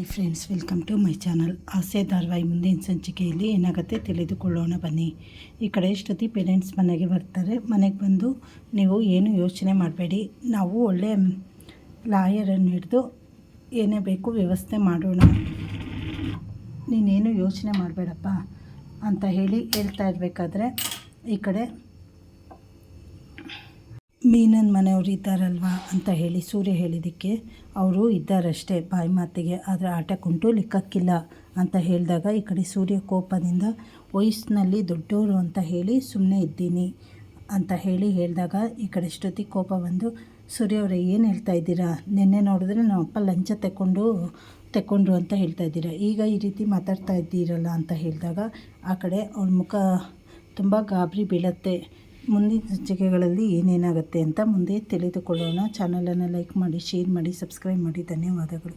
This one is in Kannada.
Hi friends welcome to my channel ಆಸೆ ಧಾರವಾಹಿ ಮುಂದಿನ ಸಂಚಿಕೆಯಲ್ಲಿ ಏನಾಗುತ್ತೆ ತಿಳಿದುಕೊಳ್ಳೋಣ ಬನ್ನಿ. ಈ ಕಡೆ ಎಷ್ಟೊತ್ತಿ ಪೇರೆಂಟ್ಸ್ ಮನೆಗೆ ಬರ್ತಾರೆ. ಮನೆಗೆ ಬಂದು ನೀವು ಏನು ಯೋಚನೆ ಮಾಡಬೇಡಿ. ನಾವು ಒಳ್ಳೆಯ ಲಾಯರನ್ನು ಹಿಡಿದು ಏನೇ ಬೇಕು ವ್ಯವಸ್ಥೆ ಮಾಡೋಣ. ನೀನೇನು ಯೋಚನೆ ಮಾಡಬೇಡಪ್ಪ ಅಂತ ಹೇಳಿ ಹೇಳ್ತಾ ಇರಬೇಕಾದ್ರೆ ಈ ಕಡೆ ಮೀನನ್ ಮನೆಯವ್ರು ಇದ್ದಾರಲ್ವಾ ಅಂತ ಹೇಳಿ ಸೂರ್ಯ ಹೇಳಿದ್ದಕ್ಕೆ ಅವರು ಇದ್ದಾರಷ್ಟೇ ಬಾಯಿ ಮಾತಿಗೆ, ಆದರೆ ಆಟಕ್ಕುಂಟು ಲಿಕ್ಕಕ್ಕಿಲ್ಲ ಅಂತ ಹೇಳಿದಾಗ ಈ ಕಡೆ ಸೂರ್ಯ ಕೋಪದಿಂದ, ವಯಸ್ಸಿನಲ್ಲಿ ದೊಡ್ಡವರು ಅಂತ ಹೇಳಿ ಸುಮ್ಮನೆ ಇದ್ದೀನಿ ಅಂತ ಹೇಳಿ ಹೇಳಿದಾಗ ಈ ಕಡೆ ಶ್ರುತಿ ಕೋಪ ಬಂದು, ಸೂರ್ಯ ಅವರೇ ಏನು ಹೇಳ್ತಾ ಇದ್ದೀರಾ? ನಿನ್ನೆ ನೋಡಿದ್ರೆ ನಮ್ಮಪ್ಪ ಲಂಚ ತೆಕ್ಕೊಂಡು, ತೆಕ್ಕೊಂಡ್ರು ಅಂತ ಹೇಳ್ತಾ ಇದ್ದೀರಾ. ಈಗ ಈ ರೀತಿ ಮಾತಾಡ್ತಾ ಇದ್ದೀರಲ್ಲ ಅಂತ ಹೇಳಿದಾಗ ಆ ಕಡೆ ಅವ್ರ ಮುಖ ತುಂಬ ಗಾಬರಿ ಬೀಳತ್ತೆ. ಮುಂದಿನ ಸಂಚಿಕೆಗಳಲ್ಲಿ ಏನೇನಾಗುತ್ತೆ ಅಂತ ಮುಂದೆ ತಿಳಿದುಕೊಳ್ಳೋಣ. ಚಾನಲನ್ನು ಲೈಕ್ ಮಾಡಿ ಶೇರ್ ಮಾಡಿ ಸಬ್ಸ್ಕ್ರೈಬ್ ಮಾಡಿ. ಧನ್ಯವಾದಗಳು.